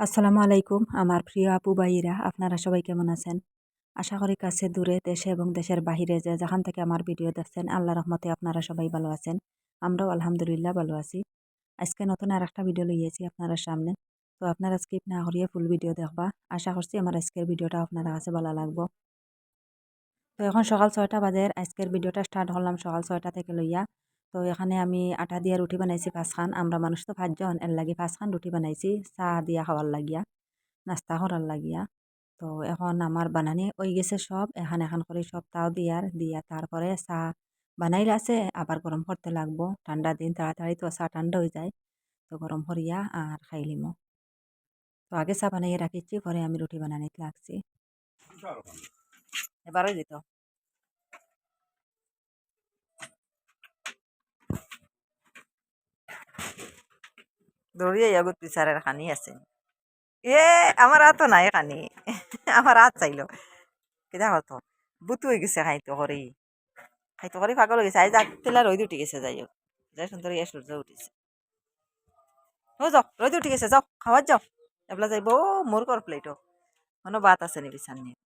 আসসালামু আলাইকুম, আমার প্রিয় আপু ভাইরা আপনারা সবাই কেমন আছেন? আশা করি কাছে দূরে দেশে এবং দেশের বাহিরে যে যেখান থেকে আমার ভিডিও দেখছেন, আল্লাহ রহমতে আপনারা সবাই ভালো আছেন। আমরাও আলহামদুলিল্লাহ ভালো আছি। আজকে নতুন আর একটা ভিডিও লইয়েছি আপনারা সামনে। তো আপনারা স্কিপ না করিয়ে ফুল ভিডিও দেখবা। আশা করছি আমার আজকের ভিডিওটা আপনারা কাছে ভালো লাগবো। তো এখন সকাল ছয়টা বাজে, আজকের ভিডিওটা স্টার্ট করলাম সকাল ছয়টা থেকে লইয়া। তো এখানে আমি আটা দিয়া রুটি বানাইছি পাঁচখান। আমরা মানুষ তো পাঁচজন এর লাগি পাঁচখান রুটি বানাইছি চাহ দিয়া খাওয়ার লাগিয়া নাস্তা করার লাগিয়া। তো এখন আমার বানানি ওই গেছে সব এখান এখান করে সব তাও দিয়ার দিয়া তারপরে চাহ বানাইলে আছে আবার গরম করতে লাগবো। ঠান্ডা দিন তাড়াতাড়ি তো চা ঠান্ডা হয়ে যায় তো গরম করিয়া আর খাইলিমো তো আগে চা বানাইয়ে রাখিছি পরে আমি রুটি বানানিতে লাগছি। এবারও দিত। দৌড়িয়ে ইয়াগুত বিচারের খানি আছে। এ, আমার হাতও নাই খানি। আমার হাত চাইল। কিতা হতো বুতু হয়ে গেছে খাইতো করি খাইতো করি পাগল হয়ে গেছে। আজ আগ তেলা রোদ উঠে গেছে, যাই হোক। যাই সুন্দর ইয়ে সূর্য উঠেছে। ও, যাও, রোদ উঠে গেছে, যাও খাওয়ার যাও। এবলা যাইব ও মোর কর প্লেটও। কোনো বাত আছে নি বিছান নিয়ে?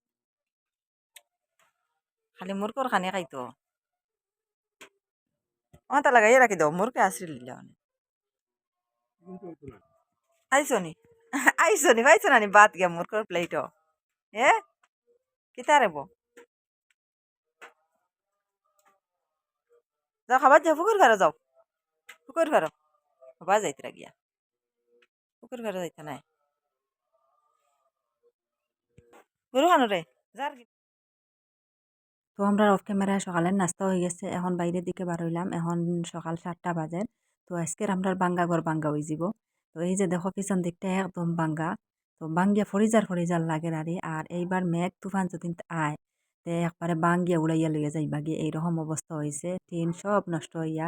খালি মোর কর খানি খাইতো। আমার তা লাগাইয়ে রাখি দাও মোরকে আশ্রি লিলা আইসো নি আইসো নি পাইছো না নি গিয়া মোর কর প্লেটও এ কিতা রে বো যাও খাবার যাও পুকুর ঘরে যাও পুকুর ঘর হবা যাইতরা গিয়া পুকুর ঘরে যাইতে নাই গরু খানো যার তো আমরা অফ ক্যামেরায় সকালের নাস্তা হয়ে গেছে। এখন বাইরের দিকে বার হইলাম। এখন সকাল সাতটা বাজে। তো আজকের আমরা বাঙ্গা ঘর বাঙ্গা হয়ে যাব তো এই যে দেখো পিছন দিকটা একদম বাঙ্গা। তো বাঙ্গিয়া ফরিজার ফরিজার লাগে আরে আর এইবার মেঘ তুফান যদি আয়, তে একবারে বাঙ্গিয়া উড়াইয়া লইয়া যাইবা গিয়ে এইরকম অবস্থা হয়েছে টিন সব নষ্ট হইয়া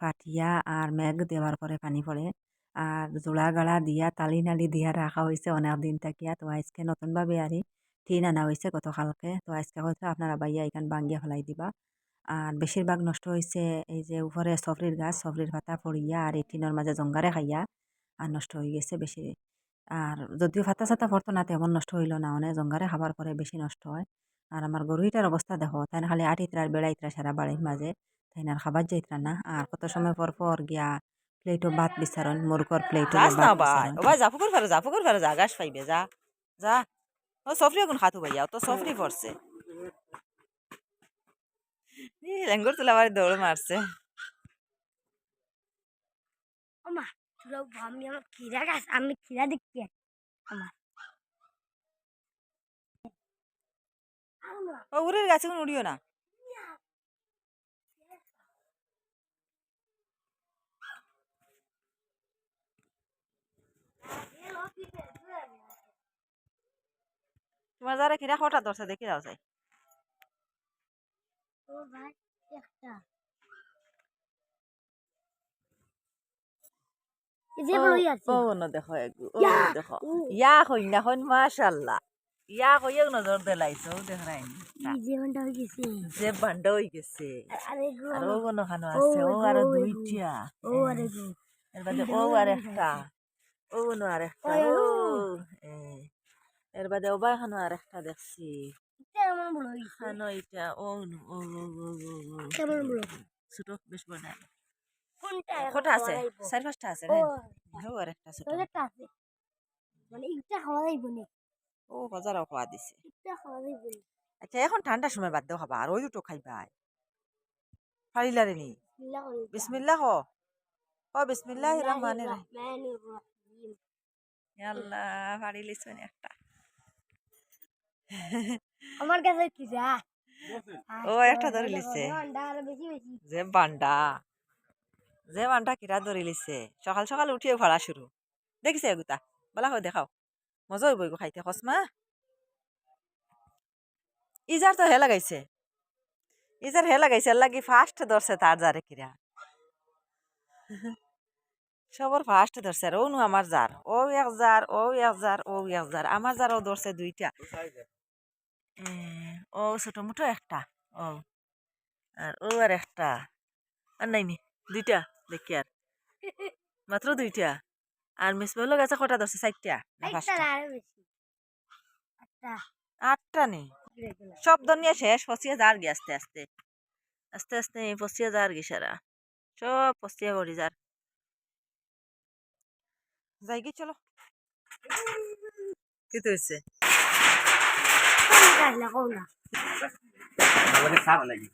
ফাটিয়া আর মেঘ দেওয়ার পরে পানি পড়ে। আর জোড়া গাড়া দিয়া, তালি নালি দিয়া রাখা হয়েছে অনেক দিন থাকিয়া তো আজকে নতুনভাবে আরি টিন আনা হয়েছে গতকালকে। তো আজকে হয়তো আপনারা বাইয়া এখান বাঙ্গিয়া ফেলাই দিবা। আর বেশিরভাগ নষ্ট হয়েছে এই যে উপরে সফরির গাছ সফরির পাতা পড়িয়া আর এই টিনের মাঝে জঙ্গারে খাইয়া আর নষ্ট হয়ে গেছে বেশি। আর যদিও ফাতা সাতা পড়তো না তেমন নষ্ট হইল না। অনেক জঙ্গারে খাবার পরে বেশি নষ্ট হয়। আর আমার গরুইটার অবস্থা দেখো তাই খালি আটিতরা আর বেড়াইতরা সারা বাড়ির মাঝে তাই না খাবার যাইতরা না আর কত সময় পর পর গিয়া প্লেটও ভাত বিচারন মুরগর প্লেটও যা ফেরো ফেরো গাছ পাইবে যা যা। ও সফরি এখন খাতু ভাইয়া তো সফরি পড়ছে। তুলা বাড়ি দৌড় মারছে ওমা আমি আমার খিরা গাছ আমি খিরা দেখছি আমার ও উড়ের গাছে কোনো উড়িও না তোমার যারা খিরা হঠাৎ ধরছে দেখে যাও যাই ও ভাই একটা না দেখো ইয়া, দেখো। ইয়া কই না মাশাআল্লাহ। ইয়া কই নজর দেলাইছো দেখ রাই যে বন্ধ গেছে। যে বান্ড হই গেছে। আরে গো আর ও কোনো খানো আছে ও আর দুইটা। ও আরে গো। এর বাদে ও আর একটা। ও নো আর একটা। ও। এর বাদে ও বাই খানো আর একটা দেখছি। কেমন বড় হইছে খানো এটা ও ও ও কেমন বড় ছোট বেশ বড়। না কোনটা কটা আছে? চার পাঁচটা আছে ও রে। ও আর একটা ছোট। তোরটা আছে? মানে খাওয়া যাইব না। ও বাজারও খাওয়া দিছে। খাওয়া যাইব আচ্ছা এখন ঠান্ডার সময় বাদ দাও খাবা আর ওই দুটো খাইবা। ফারিলারে নি। বিসমিল্লাহ হ। ও বিসমিল্লাহ রহমান রহিম। রহমানির রহিম। আল্লাহ ফারিলিস মানে একটা। আমার কাছে কি যা? ও, একটা ধরে লিছে। আন্ডা আরও বেশি বেশি। যে বান্ডা। যে বান্ডা কিরা ধরে লিছে? সকাল সকাল উঠিয়ে ভাড়া শুরু। দেখিছে এগুতা বলা হয় দেখাও। মজা হইব খাইতে কসমা ইজার তো হে লাগাইছে। ইজার হে লাগাইছে লাগি ফার্স্ট ধরছে তার জারে কিরা সবর ফার্স্ট ধরছে আর ও নু আমার জার ও এক জার ও এক জার ও এক জার আমার জারও ধরছে দুইটা। ও ছোট মুঠো একটা ও। আর ও আর একটা। আর নাইনি দুইটা দেখি আর। মাত্র দুইটা। আর মিস বলল গেছে কটা ধরছে? চারটা আটটা। নেই। সব দুনিয়া শেষ পচিয়ে যার গে আস্তে আস্তে। আস্তে আস্তে পচিয়ে যার গে সারা। সব পচিয়ে পড়ি যার। যাই কি চলো। কি তো হয়েছে কাজলা কোন না আমাকে সারা লাগি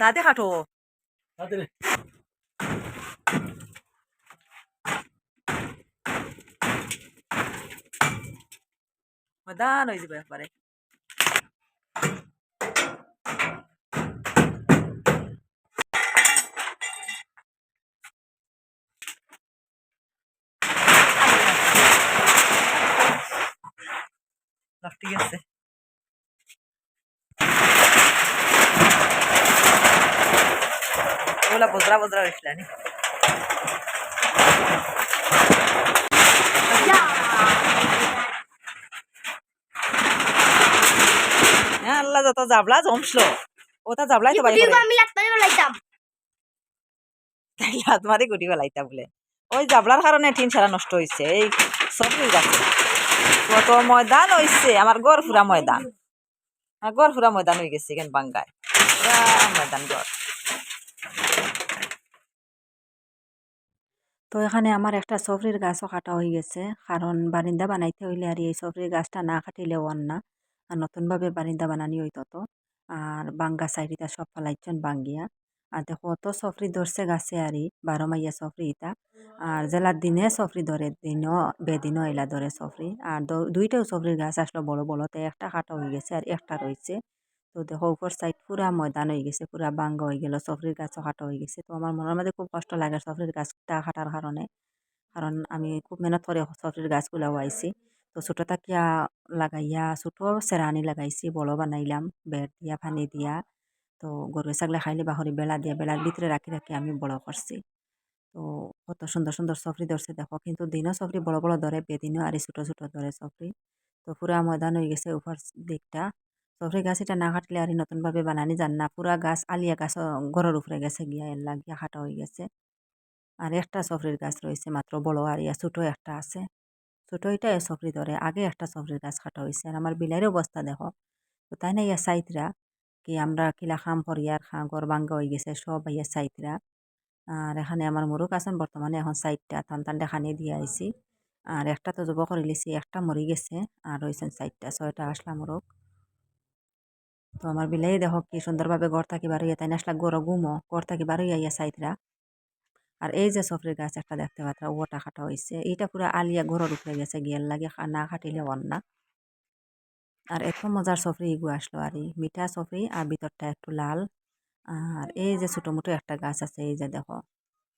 দাদে কাটো তাড়াতাড়ি ময়দান হয়ে যাবে একবারে ঠিক আছে ওগুলা বজরা বজরা হয়েছিল নি হ্যাঁ আল্লাহ যত জাবলা জমছিল ওটা জাবলাই তো বাড়ি আমি লাগতে লাইতাম হাত মারি গুটি বেলাইতা বলে। ওই জাবলার কারণে টিন সারা নষ্ট হয়েছে এই সব গাছে। কত ময়দান হয়েছে আমার গড় ফুরা ময়দান। গড় ফুরা ময়দান হয়ে গেছে কেন বাঙ্গায়? ময়দান গড় তো এখানে আমার একটা সফরির গাছও কাটা হয়ে গেছে কারণ বারিন্দা বানাইতে হইলে আর এই সফরির গাছটা না কাটিলে ওয়ান না। আর নতুনভাবে বারিন্দা বানানি হইতো তো। আর বাঙ্গা সাইডিটা সব ফালাইছেন বাঙ্গিয়া। আর দেখো অত সফরি ধরছে গাছে আরই, বারো মাইয়া সফরি ইটা আর জেলার দিনে সফরি ধরে, দিনও বেদিনও এলা ধরে সফরি। আর দুইটাও সফরির গাছ আসলো বড় বড় তো একটা কাটা হয়ে গেছে আর একটা রয়েছে তো দেখো উপর সাইড পুরা ময়দান হয়ে গেছে, পুরা বাঙ্গা হয়ে গেল, সফরির গাছও কাটা হয়ে গেছে। তো আমার মনের মধ্যে খুব কষ্ট লাগে সফরির গাছটা কাটার কারণে। কারণ আমি খুব মেহনত করে সফরির গাছগুলা আইছি। তো ছোটো তাকিয়া লাগাইয়া, ছোটো সেরানি লাগাইছি, বড় বানাইলাম বেড় দিয়া পানি দিয়া। তো গরু ছাগলে খাইলে বাহরি বেলা দিয়া বেলার ভিতরে রাখি রাখি আমি বড় করছি তো কত সুন্দর সুন্দর সফরি ধরছে দেখো, কিন্তু দিনও সফরি বড় বড় ধরে বেদিনও আর ছোটো ছোটো ধরে সফরি তো পুরা ময়দান হয়ে গেছে উপর দিকটা সফরি গাছ এটা না কাটলে আর নতুনভাবে বানানি যান না পুরা গাছ, আলিয়া গাছ ঘরের উপরে গেছে গিয়া এর লাগিয়া কাটা হয়ে গেছে। আর একটা সফরির গাছ রয়েছে মাত্র বড় আর ইয়া ছোটো একটা আছে। ছোটো এটা সফরি ধরে, আগে একটা সফরির গাছ কাটা হয়েছে আর আমার বিলাইয়ের অবস্থা দেখো। তো তাই না ইয়া সাইতরা কি আমরা কিলা খাম ফরিয়ার খা গর বাঙ্গা হয়ে গেছে, সব ইয়া সাইতরা। আর এখানে আমার মুরুখ আছেন বর্তমানে, এখন সাইডটা টান টান দেখানি দিয়ে আইছি। আর একটা তো জব করে লিছি একটা মরি গেছে আর রয়েছেন সাইডটা ছয়টা আসলা মুরুখ তো আমার বিলাই দেখো কি সুন্দরভাবে ঘর থাকি বার হইয়া তাই না আসলা গরো গুমো, গড় থাকি বার হইয়া ইয়া সাইডরা আর এই যে সফরের গাছ একটা দেখতে পাত্রা ওটা কাটা হয়েছে এইটা পুরো আলিয়া ঘরের উপরে গেছে গিয়ার লাগে না কাটিলে অন না। আর এত মজার সফরি ইগু আসলো আর মিঠা সফরি আর ভিতরটা একটু লাল। আর এই যে ছোটো মোটো একটা গাছ আছে, এই যে দেখো।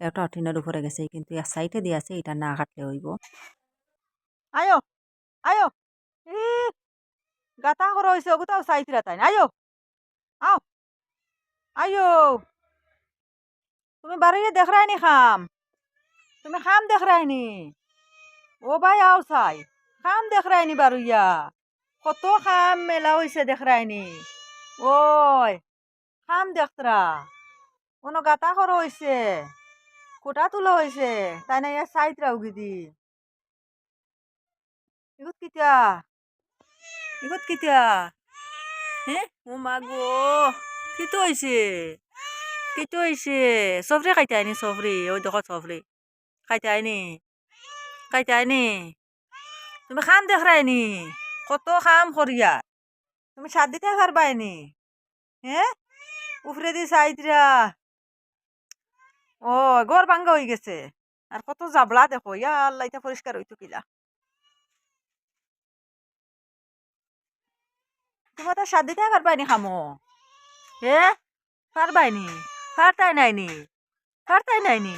এটা টিনের উপরে গেছে, কিন্তু এক সাইডে দিয়ে আছে এটা না কাটলে হইব। আয়ো আয়ো। গাতা করে হয়েছে ওগুতাও সাইতরা তাই না? আয়ো, আও। আয়ো। তুমি বাড়িয়ে দেখ রায়নি খাম। তুমি খাম দেখ রায়নি ও ভাই আও চাই। খাম দেখ রায়নি বারুইয়া কত খাম মেলা হয়েছে দেখ রায়নি ওই খাম দেখতরা কোনো গাতা খর হয়েছে কোটা তোলা হয়েছে তাই না ইয়ার সাইতরা উগিদি ইগুত কিতিয়া? ইগুত কিতিয়া? হে ও মা গো কিতো হয়েছে কিতো হয়েছে সফরে খাইতে আইনি সফরে ওই দেখো সফরে খাইতে আইনি খাইতে আইনি তুমি খাম দেখ রাইনি কত খাম করিয়া তুমি সাত দিতে পারবাইনি হ্যাঁ উফরে দি সাইদরা ও গর ভাঙ্গা হয়ে গেছে আর কত জাবলা দেখো ইয়া আল্লাহ এটা পরিষ্কার হইতো কিলা তোমার তো সাত দিতে পারবাইনি খামো হে পারবাইনি পারতাই নাইনি পারতাই নাইনি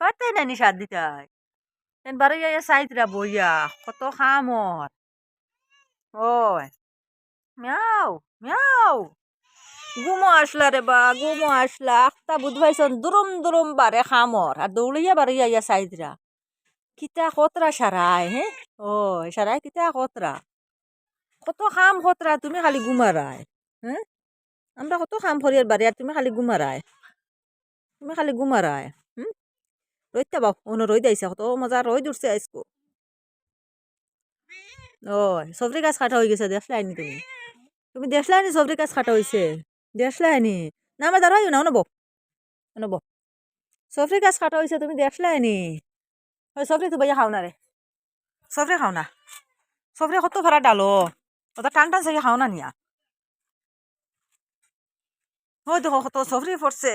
পারতাই নাইনি সাত দিতাই তেন বারো ইয়া সাইদরা বইয়া, কত খামর। ওই, মিয়াও মিয়াও। গুমো আসলা রে বা, গুমো আসলা। আখতা বুধবাইছন দুরুম দুরুম বারে খামর। আর দৌড়িয়া বাড়িয়া ইয়া সাইদরা। কিতা কতরা সারাই, হে? ও সারাই কিতা কতরা? কত খাম কতরা, তুমি খালি গুমারায় হ্যাঁ আমরা কত খাম ফরিয়ার বাড়ি আর তুমি খালি গুমারায় তুমি খালি গুমারায় হুম রইতে বাও অনু রই দিয়েছে কত মজা রই দূরছে আইসকো ও সবরি গাছ কাটা হয়ে গেছে দেখলাইনি তুমি তুমি দেখলাইনি সবরি গাছ কাটা হয়েছে দেখলাইনি না আমার দাঁড়াই না নব নব সবরি গাছ কাটা হয়েছে তুমি দেখলাইনি ওই সবরি তো বাইয়া খাও না রে সবরি খাও না সবরি কত ভাড়া ডালো ওটা টান টান চাই খাও না নিয়া ওই দেখো কত সবরি পড়ছে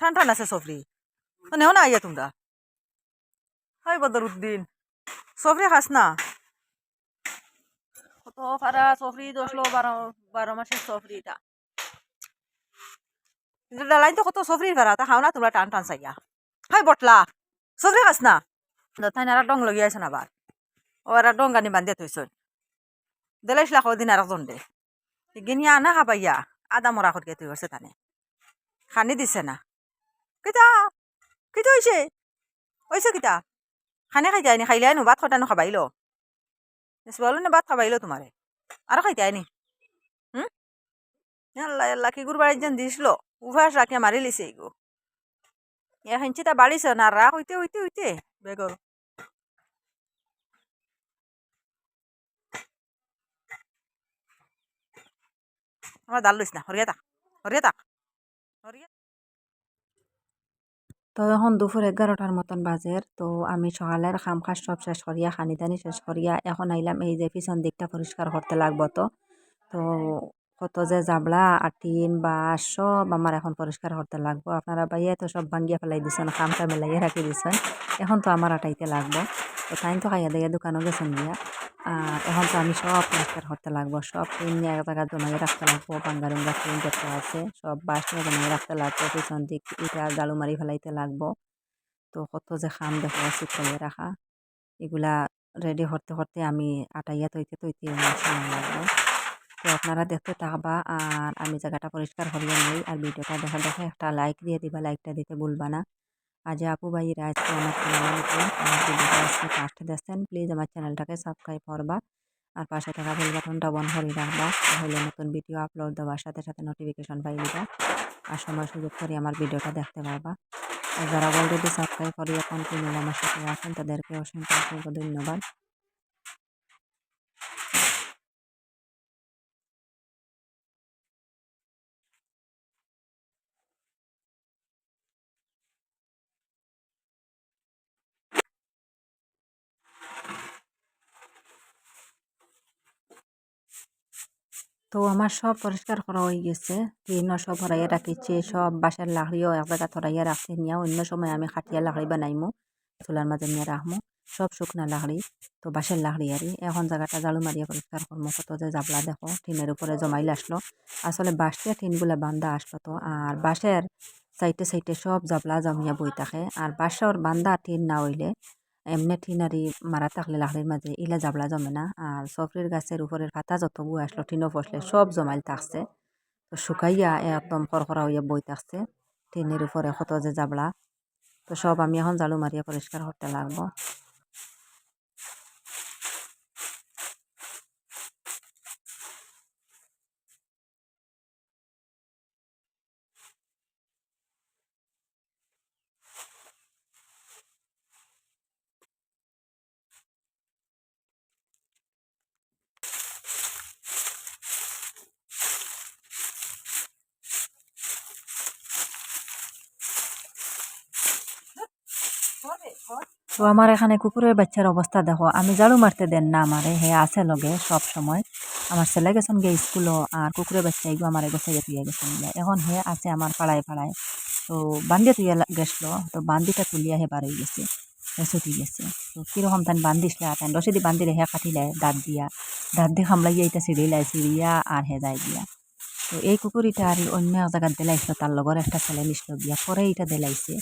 ঠান ঠান আছে চফরি ও নেও না আইয়া তোমরা। হাই বদরুদ্দিন চফরি খাস না? কত ফারা চফরি দশলো বারো বারো মাসের চফরি এটা। ডালাই তো কত চফরি ফেরা, তা খাও না তোমরা টান টান চাইয়া। হাই বটলা চফরি খাস না? তাই আর ডং লগি আছেন আবার। ও আর ডং গানি বান্ধিয়ে থৈছ দেলাইছ লাখ দিন আর জন দে গিনিয়া আনা খাবাইয়া, আদা মরা করকে তুই করছে তানে। খানি দিছে না। কিতা কিতা হয়েছে হয়েছে কিতা খানে খাইতে আইনি খাইলে আইনো ভাত খটানো খাবাইলো বলো না, ভাত খাবাইলো তোমারে আরও খাইতে আইনি হুম? আল্লাহ আল্লাহ, কি গুরু বাড়ির যেন দিছিল উভাস রাখিয়া মারি লিছে এগো এখন চিতা বাড়িছ না রাখ হইতে হইতে হইতে বেগর আমার দাল লইস না হরিয়া তাক হরিয়া তাক হরিয়া তো এখন দুপুর এগারোটার মতন বাজের তো আমি সকালের খাম খাস সব শেষ করিয়া খানি দানি শেষ করিয়া এখন আইলাম এই যে পিছন দিকটা পরিষ্কার করতে লাগবো তো। তো কত যে জাবলা, আটিন টিন বাস সব আমার এখন পরিষ্কার করতে লাগবো। আপনারা বাইয়ে তো সব ভাঙ্গিয়া ফেলাই দিছেন, খামটা মেলাইয়া রাখি দিছেন। এখন তো আমার আটাইতে লাগবো। তো তাই তো খাইয়া দিয়ে দোকানও গেছেন গিয়া। এখন তো আমি সব পরিষ্কার করতে লাগবো, সব টিন নিয়ে এক জায়গায় জমাইয়ে রাখতে লাগবো বাঙ্গারুঙ্গা টিন যত আছে, সব বাস নিয়ে জমাইয়ে রাখতে লাগবো, পিছন দিক ইটা জালু মারি ফেলাইতে লাগবো। তো কত যে খাম দেখো শুকাইয়ে রাখা। এগুলা রেডি করতে করতে আমি আটাইয়া তৈতে তৈতে সময় লাগবে। তো আপনারা দেখতে থাকবা, আর আমি জায়গাটা পরিষ্কার করিয়ে নেই, আর ভিডিওটা দেখা দেখে একটা লাইক দিয়ে দিবা লাইকটা দিতে ভুলবা না। আজ আপু ভাইরা আজকে আমার আজকে ফার্স্ট দেখছেন প্লিজ আমার চ্যানেলটাকে সাবস্ক্রাইব করবা। আর পাশে থাকা বেল বাটনটা বন্ধ করে রাখবা। তাহলে নতুন ভিডিও আপলোড দেওয়ার সাথে সাথে নোটিফিকেশন পাই দিবা। আর সময় সুযোগ করে আমার ভিডিওটা দেখতে পারবা। আর যারা অলরেডি সাবস্ক্রাইব করি এখন কিনে আমার সাথে আছেন, তাদেরকে অসংখ্য অসংখ্য ধন্যবাদ। তো আমার সব পরিষ্কার করা হয়ে গেছে। টিনও সব ভরাইয়া রাখিছে, সব বাসার লাকড়িও এক জায়গা ধরাইয়া রাখছে নিয়ে, অন্য সময় আমি খাটিয়া লাকড়ি বানাইমু, চুলার মাঝে নিয়ে রাখমু, সব শুকনা লাকড়ি, তো বাঁশের লাকড়ি আরই এখন জায়গাটা জালু মারিয়া পরিষ্কার করব কত যে জাবলা দেখো, টিনের উপরে জমাইলে আসলো। আসলে বাঁশটিয়া টিনগুলো বান্ধা আসলো তো, আর বাঁশের সাইডে সাইডে সব জাবলা জমিয়া বই থাকে, আর বাঁশের বান্ধা টিন না হইলে এমনি টিনারি মারা থাকলে লাকড়ির মাঝে ইলা জাবলা জমে না আর সফরির গাছের উপরের পাতা যত যতগু আসলো টিনও ফসলে সব জমাইল থাকছে তো শুকাইয়া একদম খরখরা হইয়া বই থাকছে টিনের উপরে কত যে জাবলা। তো সব আমি এখন জালু মারিয়া পরিষ্কার করতে লাগবো তো আমার এখানে কুকুরের বাচ্চার অবস্থা দেখো, আমি ঝাড়ু মারতে দেন না আমারে, হে আছে লগে সব সময়। আমার ছেলে গেছেন গে স্কুলও, আর কুকুরের বাচ্চা এগুলো আমার গোছাইয়া তুইয়া গেছেন। এখন হে আছে আমার পাড়ায় পাড়ায়। তো বান্দিয়া তুইয়া গেছলো তো বান্দিটা তুলিয়া হে হয়ে গেছে ছুটি গেছে। তো কীরকম তান বান্দিসলে, তান রসিদি বান্দিলে হে কাটিলে দাঁত দিয়া। দাঁত দিয়ে খামলাইয়া এটা সিঁড়িলাই সিঁড়িয়া আর হে যায় গিয়া তো এই কুকুরিটা আর অন্য এক জায়গায় দেলাইছিল তার লগর একটা ছেলে নিছিল গিয়া, পরে এটা দেলাইছে।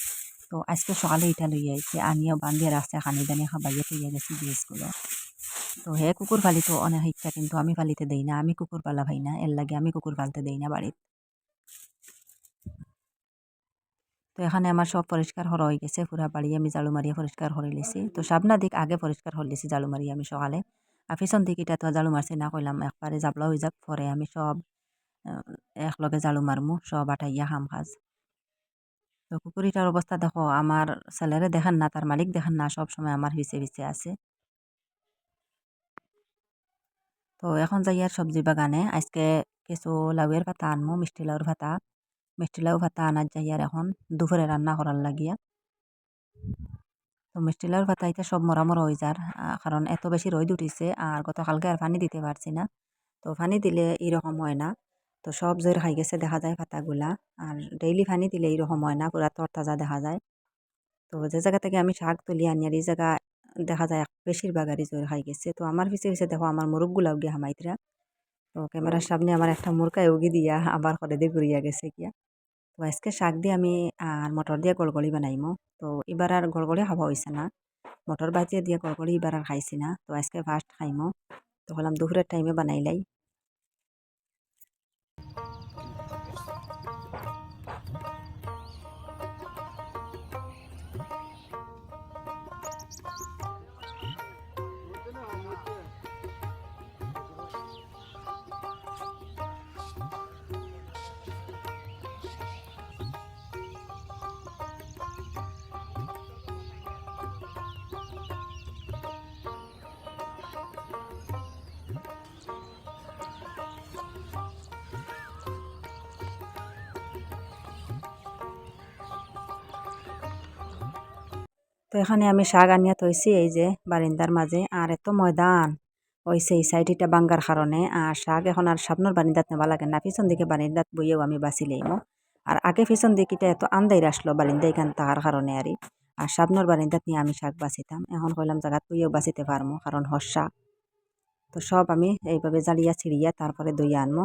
তো আজকে সকালে এটা লইয়া আইছে। আনিয়া বান্দিয়া রাস্তায় খানি দানি খাবাইয়া তুইয়া গেছি গিয়ে তো হে কুকুর পালিত অনেক ইচ্ছা কিন্তু আমি পালিতে দেই না, আমি কুকুর পালা ভাই না, এর লাগে আমি কুকুর পালতে দেই না বাড়িতে। তো এখানে আমার সব পরিষ্কার হরা হয়ে গেছে, পুরা বাড়ি আমি জালু মারিয়া পরিষ্কার করে লিছি। তো সাবনা দিক আগে পরিষ্কার করে লিছি জালু মারিয়া আমি সকালে। আর পিছন দিক এটা তো জালু মারছি না কইলাম, একবারে জাবলা হয়ে যাক, পরে আমি সব একলগে জালু মারমু, সব আটাইয়া খাম কাজ তো কুকুরিটার অবস্থা দেখো, আমার ছেলেরে দেখেন না, তার মালিক দেখেন না, সব সময় আমার পিছে পিছে আছে। তো এখন যাই আর সবজি বাগানে, আজকে কিছু লাউয়ের পাতা আনমু, মিষ্টি লাউর পাতা মিষ্টি লাউ পাতা আনার যাই আর এখন দুপুরে রান্না করার লাগিয়া। তো মিষ্টি লাউর পাতা এটা সব মরা মরা হয়ে যার কারণ এত বেশি রোদ উঠিছে আর গতকালকে আর পানি দিতে পারছি না। তো পানি দিলে এরকম হয় না। তো সব জোর খাই গেছে, দেখা যায় পাতাগুলা। আর ডেইলি পানি দিলে এরকম হয় না পুরা তরতাজা দেখা যায়। তো যে জায়গা থেকে আমি শাক তুলি আনি আর এই জায়গা দেখা যায় বেশিরভাগ আর জোর খাই গেছে। তো আমার পিছিয়ে পিছিয়ে দেখো আমার মুরগগুলাও গিয়া হামাইতরা তো ক্যামেরার সামনে আমার একটা মুরগায় উগি দিয়া আবার করে দিয়ে ঘুরিয়া গেছে গিয়া। তো আজকে শাক দিয়ে আমি আর মটর দিয়ে গড়গড়ি বানাইমো। তো এবার আর গড়গড়ি খাওয়া হয়েছে না। মটর বাজিয়ে দিয়ে গড়গড়ি এবার আর খাইছি না। তো আজকে ফার্স্ট খাইমো। তো বললাম দুপুরের টাইমে বানাইলাই তো এখানে আমি শাক আনিয়া থইছি, এই যে বারিন্দার মাঝে। আর এত ময়দান, হইছে এই সাইড এটা বাঙ্গার কারণে। আর শাক এখন আর সামনের বারিন্দাত নেওয়া লাগে না। পিছন দিকে বারিন্দাত বইয়েও আমি বাঁচি লইমো। আর আগে পিছন দিকেটা এত আন্দাই আসলো বারিন্দা এখান তাহার কারণে আরই। আর সামনের বারিন্দাত নিয়ে আমি শাক বাঁচিতাম এখন কইলাম জায়গাত বইয়েও বাঁচিতে পারমো, কারণ হর্ষা। তো সব আমি এইভাবে জ্বালিয়া ছিড়িয়া তারপরে দইয়া আনমো।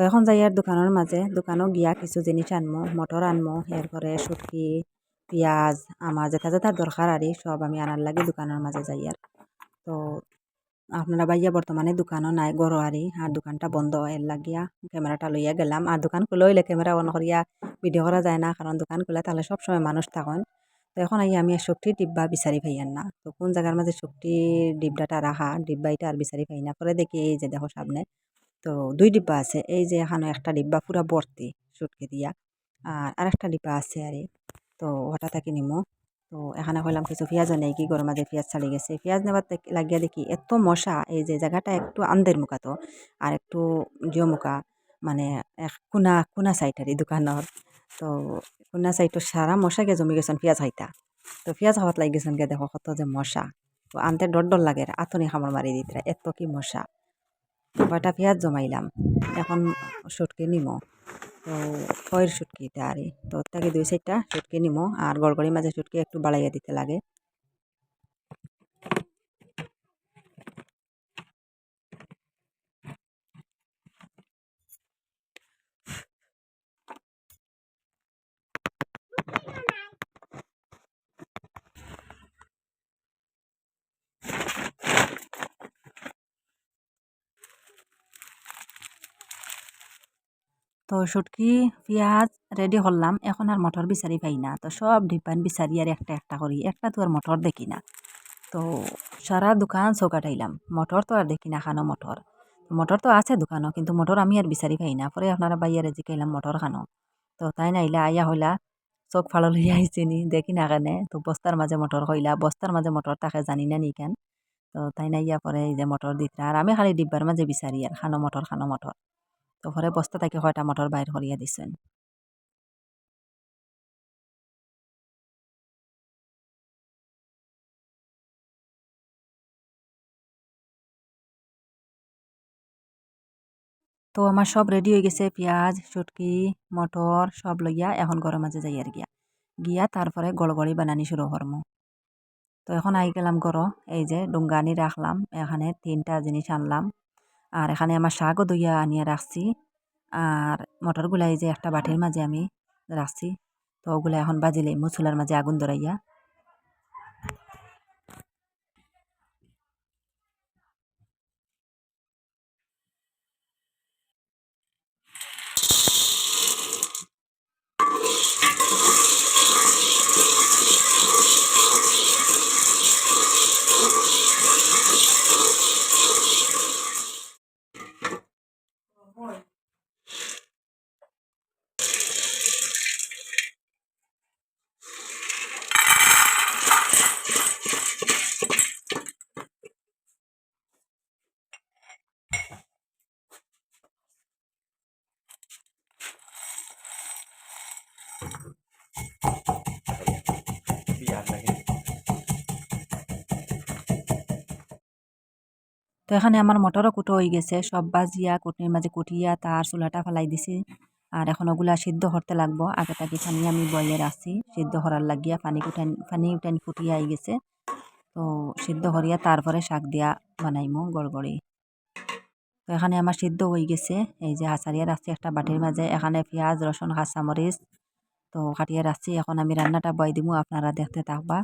তো এখন যাই আর দোকানের মাঝে দোকানও গিয়া কিছু জিনিস আনমো মটর আনমো এরপরে শুটকি পেঁয়াজ আমার যেটা যেটা দরকার আরই সব আমি আনার লাগে দোকানের মাঝে যাই আর তো আপনারা বাইয়া বর্তমানে দোকানও নাই গরো আরই আর দোকানটা বন্ধ এর লাগিয়া ক্যামেরাটা লইয়া গেলাম। আর দোকান খুলে হইলে ক্যামেরা অন করিয়া ভিডিও করা যায় না কারণ দোকান খুলে তাহলে সবসময় মানুষ থাকেন। তো এখন আই আমি আর শক্তির ডিব্বা বিচারি পাইয়ান না। তো কোন জায়গার মাঝে শক্তির ডিব্বাটা রাখা ডিব্বা এটা আর বিচারি পাই না। পরে দেখি এই যে দেখো সামনে। তো দুই ডিব্বা আছে, এই যে এখানে একটা ডিব্বা পুরা ভর্তি সুটকে দিয়া। আর আরেকটা ডিব্বা আছে আরে, তো ওটা থাকি নিমো। তো এখানে কইলাম কিছু পেঁয়াজও নেই কি গরম মাঝে পেঁয়াজ ছাড়ি গেছে। পেঁয়াজ নেবার লাগিয়া দেখি এত মশা, এই যে জায়গাটা একটু আন্দের মুখা তো, আর একটু জিও মুখা মানে এক কোনা কোনা সাইড আর দোকানের। তো কোনা সাইডটো সারা মশা গিয়ে জমি গেছেন পেঁয়াজ খাইতা তো পেঁয়াজ খাওয়াত লাগি গেছেন গিয়ে দেখো কত যে মশা। তো আনতে ডর ডর লাগে আতনি খামর মারি দিতে এত কি মশা। কয়টা পেঁয়াজ জমাইলাম। এখন সুটকে নিম। তো ফয়ের সুটকিটা আর তো তাকে দুই সাইডটা সুটকে নিম আর গড়গড়ির মাঝে সুটকে একটু বাড়াইয়া দিতে লাগে। তো শুটকি, পেঁয়াজ রেডি করলাম এখন আর মটর বিচারি পাই না। তো সব ডিব্বান বিচারি আর একটা একটা করি। একটা তো আর মটর দেখি না। তো সারা দোকান চৌকাটাইলাম। মটর তো আর দেখি না খানো মটর। মটর তো আছে দোকানও কিন্তু মটর আমি আর বিচারি পাই না। পরে আপনারা বাইয়ারে জিকাইলাম মটর খানো। তো তাই নাইলা আইয়া হইলা, চোখ ফালো আইছে নি দেখি না কেনে। তো বস্তার মাঝে মটর কইলা। বস্তার মাঝে মটর তাকে জানি না নি কেন। তো তাই নাইয়া পরে এই যে মটর দিতরা আর আমি খালি ডিব্বার মাঝে বিচারি আর খানো মটর খানো মটর তো পরে বস্তা থেকে কয়টা মটর বাইর করিয়া দিছেন। তো আমার সব রেডি হয়ে গেছে, পেঁয়াজ, শুটকি, মটর সব লইয়া এখন গরম মাঝে যাই আর গিয়া। গিয়া তারপরে গড়গড়ি বানানি শুরু করমু। তো এখন আই গেলাম গড় এই যে ডুঙ্গানি রাখলাম, এখানে তিনটা জিনিস আনলাম। আর এখানে আমার শাকও দইয়া আনিয়ে রাখছি। আর মটরগুলা এই যে একটা বাটির মাঝে আমি রাখছি, তো ওগুলা এখন বাজিলে মুচুলার মাঝে আগুন ধরাইয়া। তো এখানে আমার মটরও কুটো হয়ে গেছে। সব বাজিয়া কুটনির মাঝে কুটিয়া তার চুলাটা ফেলাই দিছি। আর এখন ওগুলা সিদ্ধ করতে লাগবো। আগে তাকে পানি আমি বয়ে রাখছি। সিদ্ধ করার লাগিয়া পানি কুটান, পানি উঠান ফুটিয়া আই গেছে। তো সিদ্ধ করিয়া তারপরে শাক দিয়া বানাইমু গড়গড়ি। তো এখানে আমার সিদ্ধ হয়ে গেছে। এই যে হাসারিয়া রাখছি একটা বাটির মাঝে। এখানে পেঁয়াজ, রসুন, কাঁচামরিচ তো কাটিয়ে রাখছি। এখন আমি রান্নাটা বয় দিমু। আপনারা দেখতে থাকবা।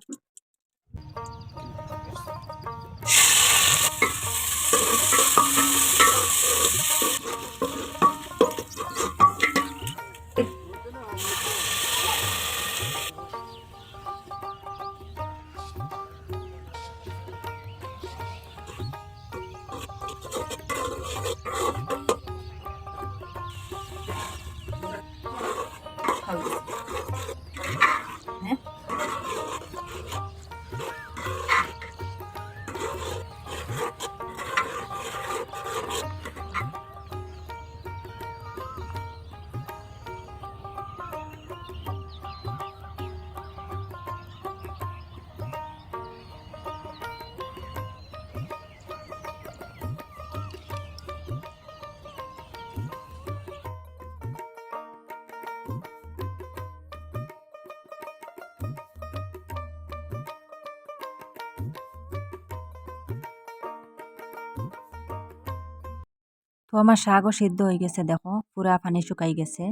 তো আমার শাকও সিদ্ধ হয়ে গেছে, দেখো। পুরা পানি শুকাই গেছে।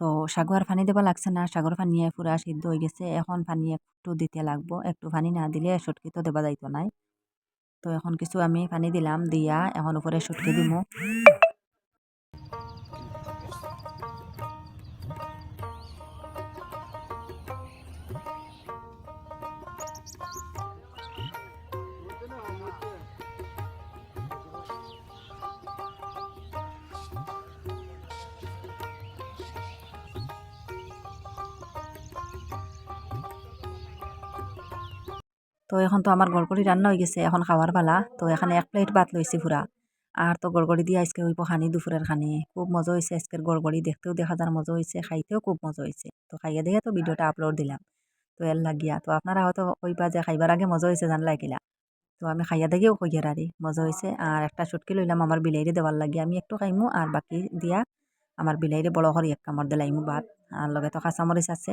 তো শাকও আর পানি দেওয়া লাগছে না, শাকর পানি পুরা সিদ্ধ হয়ে গেছে। এখন পানি একটু দিতে লাগবো। একটু পানি না দিলে সটকি তো দেওয়া যাইতো নাই। তো এখন কিছু আমি পানি দিলাম, দিয়া এখন উপরে সটকে দিমু। তো এখন তো আমার গড়গড়ি রান্না হয়ে গেছে, এখন খাওয়ার পালা। তো এখানে এক প্লেট ভাত লইছি পুরা। আর তো গড়গড়ি দিয়ে আজকে হইব খানি দুপুরের খানি। খুব মজা হয়েছে আজকের গড়গড়ি, দেখতেও দেখা যার মজা হয়েছে খাইতেও খুব মজা হয়েছে তো খাইয়ে দেখে তো ভিডিওটা আপলোড দিলাম। তো এর লাগিয়া, তো আপনারা হয়তো কইবা যে খাইবার আগে মজা হয়েছে জানলাই কিলা তো আমি খাইয়া দেখেও কইয়ার আরে, মজা হয়েছে আর একটা সুটকি লইলাম আমার বিলাইরে দেওয়ার লাগিয়া। আমি একটু খাইমু আর বাকি দিয়া আমার বিলাইরে বড় করে এক কামড় দিলাইমু ভাত। আর লগে তো কাঁচামরিচ আছে।